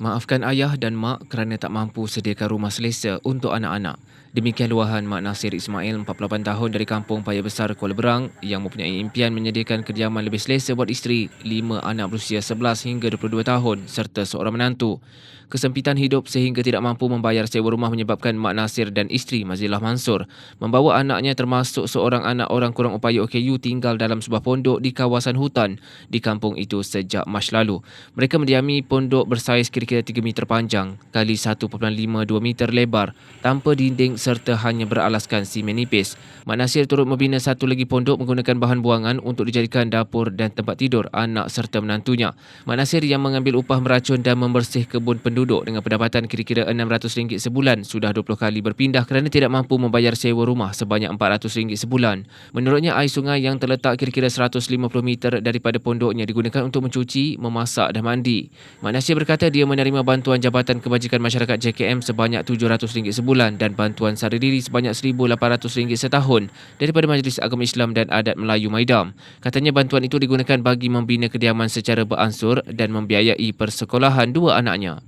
Maafkan ayah dan mak kerana tak mampu sediakan rumah selesa untuk anak-anak. Demikian luahan Mak Nasir Ismail, 48 tahun dari kampung Paya Besar, Kuala Berang yang mempunyai impian menyediakan kediaman lebih selesa buat isteri, lima anak berusia 11 hingga 22 tahun serta seorang menantu. Kesempitan hidup sehingga tidak mampu membayar sewa rumah menyebabkan Mak Nasir dan isteri Mazilah Mansur membawa anaknya termasuk seorang anak orang kurang upaya OKU tinggal dalam sebuah pondok di kawasan hutan di kampung itu sejak Mac lalu. Mereka mendiami pondok bersaiz kira-kira 3 meter panjang kali 1.52 meter lebar tanpa dinding serta hanya beralaskan simen nipis. Mak Nasir turut membina satu lagi pondok menggunakan bahan buangan untuk dijadikan dapur dan tempat tidur anak serta menantunya. Mak Nasir yang mengambil upah meracun dan membersih kebun penduduk dengan pendapatan kira-kira RM600 sebulan sudah 20 kali berpindah kerana tidak mampu membayar sewa rumah sebanyak RM400 sebulan. Menurutnya, air sungai yang terletak kira-kira 150 meter daripada pondoknya digunakan untuk mencuci, memasak dan mandi. Mak Nasir berkata dia menerima bantuan Jabatan Kebajikan Masyarakat JKM sebanyak RM700 sebulan dan bantuan bantuan sara diri sebanyak RM1,800 setahun daripada Majlis Agama Islam dan Adat Melayu Maidam. Katanya bantuan itu digunakan bagi membina kediaman secara beransur dan membiayai persekolahan dua anaknya.